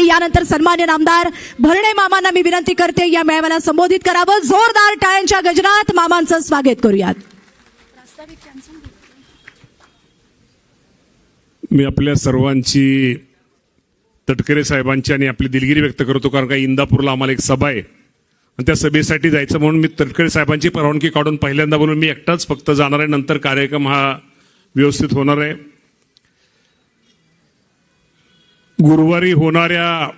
आणि यानंतर सन्मान्य नामदार भरणे मामांना मी विनंती करते या मेळाव्याला संबोधित करावं. जोरदार टाळ्यांच्या गजरात मामांचं स्वागत करूयात. मी आपल्या सर्वांची तटकरे साहेबांची आणि आपली दिलगिरी व्यक्त करतो कारण का इंदापूरला आम्हाला एक सभा आहे. आणि त्या सभेसाठी जायचं म्हणून मी तटकरे साहेबांची परवानगी काढून पहिल्यांदा बोलून मी एकटाच फक्त जाणार आहे. नंतर कार्यक्रम हा व्यवस्थित होणार आहे. गुरुवारी होणाऱ्या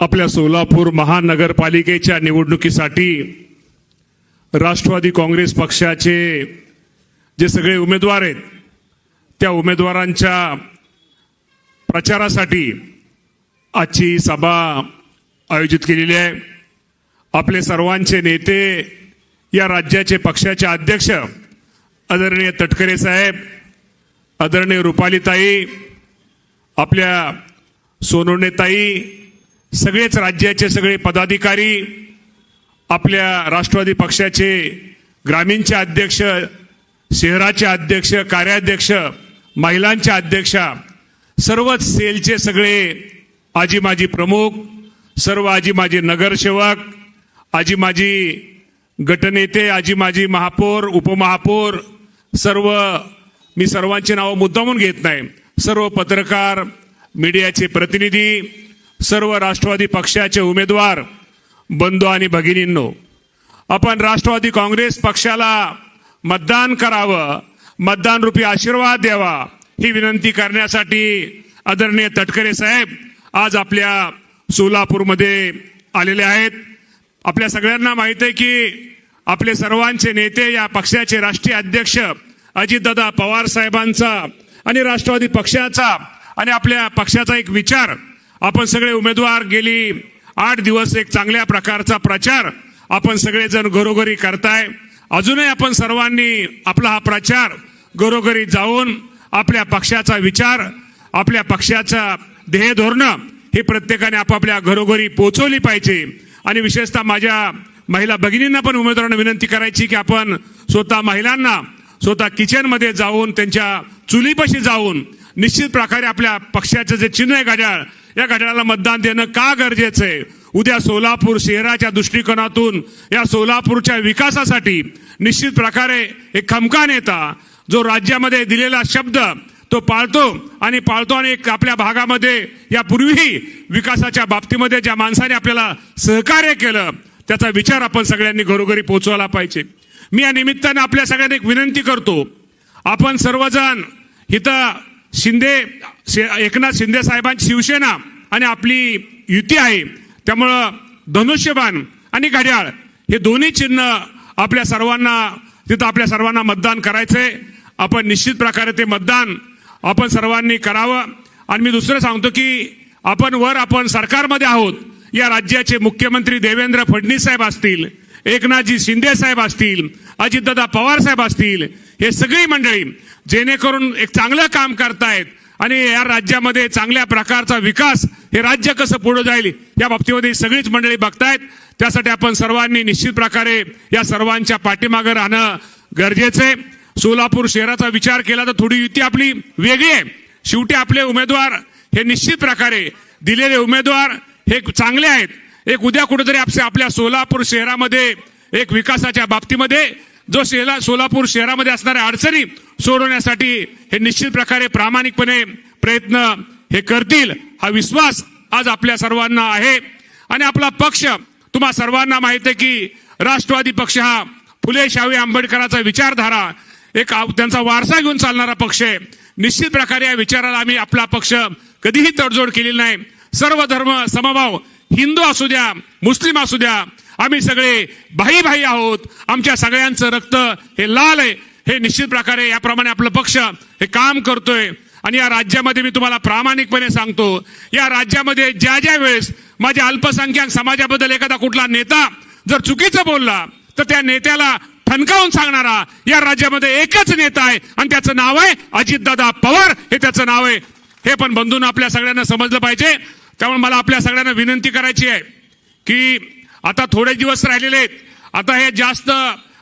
आपल्या सोलापूर महानगरपालिकेच्या निवडणुकीसाठी राष्ट्रवादी काँग्रेस पक्षाचे जे सगळे उमेदवार आहेत त्या उमेदवारांच्या प्रचारासाठी आजची सभा आयोजित केलेली आहे. आपले सर्वांचे नेते या राज्याचे पक्षाचे अध्यक्ष आदरणीय तटकरे साहेब आदरणीय रुपालीताई आपल्या सोनवणेताई सगळेच राज्याचे सगळे पदाधिकारी आपल्या राष्ट्रवादी पक्षाचे ग्रामीणचे अध्यक्ष शहराचे अध्यक्ष कार्याध्यक्ष महिलांच्या अध्यक्षा सर्वच सेलचे सगळे आजी माजी प्रमुख सर्व आजी माजी नगरसेवक आजी माजी गटनेते आजी माजी महापौर उपमहापौर सर्व मी सर्वांची नावं मुद्दामून घेत नाही. सर्व पत्रकार मीडियाचे प्रतिनिधी सर्व राष्ट्रवादी पक्षाचे उमेदवार बंधू आणि भगिनींनो आपण राष्ट्रवादी काँग्रेस पक्षाला मतदान करावं मतदान रूपी आशीर्वाद द्यावा ही विनंती करण्यासाठी आदरणीय तटकरे साहेब आज आपल्या सोलापूरमध्ये आलेले आहेत. आपल्या सगळ्यांना माहीत आहे की आपले सर्वांचे नेते या पक्षाचे राष्ट्रीय अध्यक्ष अजितदादा पवार साहेबांचा आणि राष्ट्रवादी पक्षाचा आणि आपल्या पक्षाचा एक विचार आपण सगळे उमेदवार गेली आठ दिवस एक चांगल्या प्रकारचा प्रचार आपण सगळेजण घरोघरी करताय. अजूनही आपण सर्वांनी आपला हा प्रचार घरोघरी जाऊन आपल्या पक्षाचा विचार आपल्या पक्षाचा ध्येय धोरणं हे प्रत्येकाने आपापल्या घरोघरी पोहोचवली पाहिजे. आणि विशेषतः माझ्या महिला भगिनींना पण उमेदवारांना विनंती करायची की आपण स्वतः महिलांना स्वतः किचनमध्ये जाऊन त्यांच्या चुलीपाशी जाऊन निश्चित प्रकारे आपल्या पक्षाचं जे चिन्ह आहे घड्याळ या घड्याळाला मतदान देणं का गरजेचं आहे? उद्या सोलापूर शहराच्या दृष्टिकोनातून या सोलापूरच्या विकासासाठी निश्चित प्रकारे एक खमका नेता जो राज्यामध्ये दिलेला शब्द तो पाळतो आणि पाळतो आणि एक आपल्या भागामध्ये यापूर्वीही विकासाच्या बाबतीमध्ये ज्या माणसाने आपल्याला सहकार्य केलं त्याचा विचार आपण सगळ्यांनी घरोघरी पोहोचवला पाहिजे. मी या निमित्तानं आपल्या सगळ्यांना एक विनंती करतो. आपण सर्वजण इथं शिंदे एकनाथ शिंदे साहेबांची शिवसेना आणि आपली युती आहे त्यामुळं धनुष्यबाण आणि घड्याळ हे दोन्ही चिन्ह आपल्या सर्वांना तिथं आपल्या सर्वांना मतदान करायचंय. आपण निश्चित प्रकारे ते मतदान आपण सर्वांनी करावं. आणि मी दुसरं सांगतो की आपण वर आपण सरकारमध्ये आहोत. या राज्याचे मुख्यमंत्री देवेंद्र फडणवीस साहेब असतील एकनाथजी शिंदे साहेब असतील अजितदादा पवार साहेब असतील हे सगळी मंडळी जेणेकरून एक चांगलं काम करतायत आणि या राज्यामध्ये चांगल्या प्रकारचा विकास हे राज्य कसं पुढे जाईल या बाबतीमध्ये सगळीच मंडळी बघतायत. त्यासाठी आपण सर्वांनी निश्चित प्रकारे या सर्वांच्या पाठीमागे राहणं गरजेचं आहे. सोलापूर शहराचा विचार केला तर थोडी युती आपली वेगळी आहे. शेवटी आपले उमेदवार हे निश्चित प्रकारे दिलेले उमेदवार हे चांगले आहेत. एक उद्या कुठेतरी आपल्या सोलापूर शहरामध्ये एक विकासाच्या बाबतीमध्ये जो शेला सोलापूर शहरामध्ये असणाऱ्या अडचणी सोडवण्यासाठी हे निश्चित प्रकारे प्रामाणिकपणे प्रयत्न हे करतील हा विश्वास आज आपल्या सर्वांना आहे. आणि आपला पक्ष तुम्हा सर्वांना माहीत आहे की राष्ट्रवादी पक्ष हा फुले शाहू आंबेडकरांचा विचारधारा एक आव- त्यांचा वारसा घेऊन चालणारा पक्ष आहे. निश्चित प्रकारे या विचाराला आम्ही आपला पक्ष कधीही तडजोड केलेली नाही. सर्व धर्म समभाव हिंदू असू द्या मुस्लिम असू द्या आम्ही सगळे भाई भाई आहोत. आमच्या सगळ्यांचं रक्त हे लाल आहे. हे निश्चित प्रकारे याप्रमाणे आपलं पक्ष हे काम करतोय. आणि या राज्यामध्ये मी तुम्हाला प्रामाणिकपणे सांगतो या राज्यामध्ये ज्या ज्या वेळेस माझ्या अल्पसंख्याक समाजाबद्दल एखादा कुठला नेता जर चुकीचं बोलला तर त्या नेत्याला ठणकावून सांगणारा या राज्यामध्ये एकच नेता आहे आणि त्याचं नाव आहे अजितदादा पवार. हे त्याचं नाव आहे. हे पण बंधून आपल्या सगळ्यांना समजलं पाहिजे. त्यामुळे मला आपल्या सगळ्यांना विनंती करायची आहे की आता थोडे दिवस राहिलेले आहेत. आता हे जास्त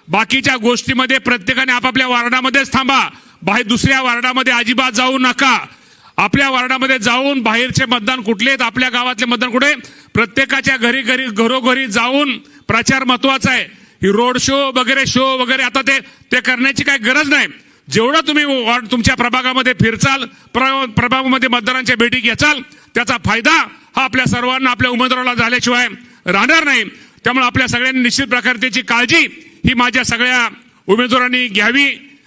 बाकीच्या गोष्टीमध्ये प्रत्येकाने आपापल्या वार्डामध्येच थांबा. बाहेर दुसऱ्या वार्डामध्ये अजिबात जाऊ नका. आपल्या वार्डामध्ये जाऊन बाहेरचे मतदान कुठले आहेत? आपल्या गावातले मतदान कुठे प्रत्येकाच्या घरी घरी घरोघरी जाऊन प्रचार महत्त्वाचा आहे. ही रोड शो वगैरे शो वगैरे आता ते ते करण्याची काही गरज नाही. जेवढं तुम्ही वॉर्ड तुमच्या प्रभागामध्ये फिरचाल प्र- प्रभागामध्ये मतदारांच्या भेटी घेचाल त्याचा फायदा हा आपल्या सर्वांना आपल्या उमेदवाराला झाल्याशिवाय राहणार नाही. त्यामुळे आपल्या सगळ्यांनी निश्चित प्रकारे त्याची काळजी ही माझ्या सगळ्या उमेदवारांनी घ्यावी.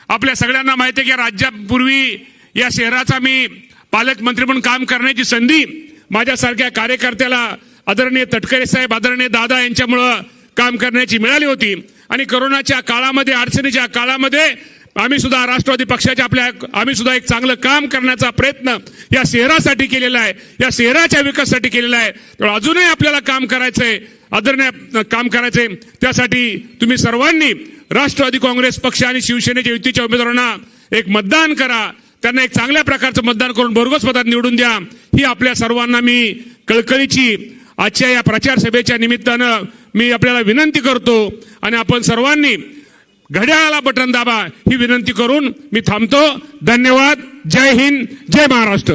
आपल्या सगळ्यांना माहिती आहे की या राज्यापूर्वी या शहराचा मी पालकमंत्री म्हणून काम करण्याची संधी माझ्यासारख्या कार्यकर्त्याला आदरणीय तटकरे साहेब आदरणीय दादा यांच्यामुळं काम करण्याची मिळाली होती. आणि करोनाच्या काळामध्ये अडचणीच्या काळामध्ये आम्ही सुद्धा राष्ट्रवादी पक्षाच्या आपल्या आम्ही सुद्धा एक चांगलं काम करण्याचा प्रयत्न या शहरासाठी केलेला आहे या शहराच्या विकासासाठी केलेला आहे. तर अजूनही आपल्याला काम करायचंय आदरणीय काम करायचंय. त्यासाठी तुम्ही सर्वांनी राष्ट्रवादी काँग्रेस पक्ष आणि शिवसेनेच्या युतीच्या उमेदवारांना एक मतदान करा. त्यांना एक चांगल्या प्रकारचं मतदान करून भरघोस मतात निवडून द्या. ही आपल्या सर्वांना मी कळकळीची आजच्या या प्रचार सभेच्या निमित्तानं मी आपल्याला विनंती करतो. आणि आपण सर्वांनी घड्याळाला बटन दाबा ही विनंती करून मी थांबतो. धन्यवाद. जय हिंद. जय महाराष्ट्र.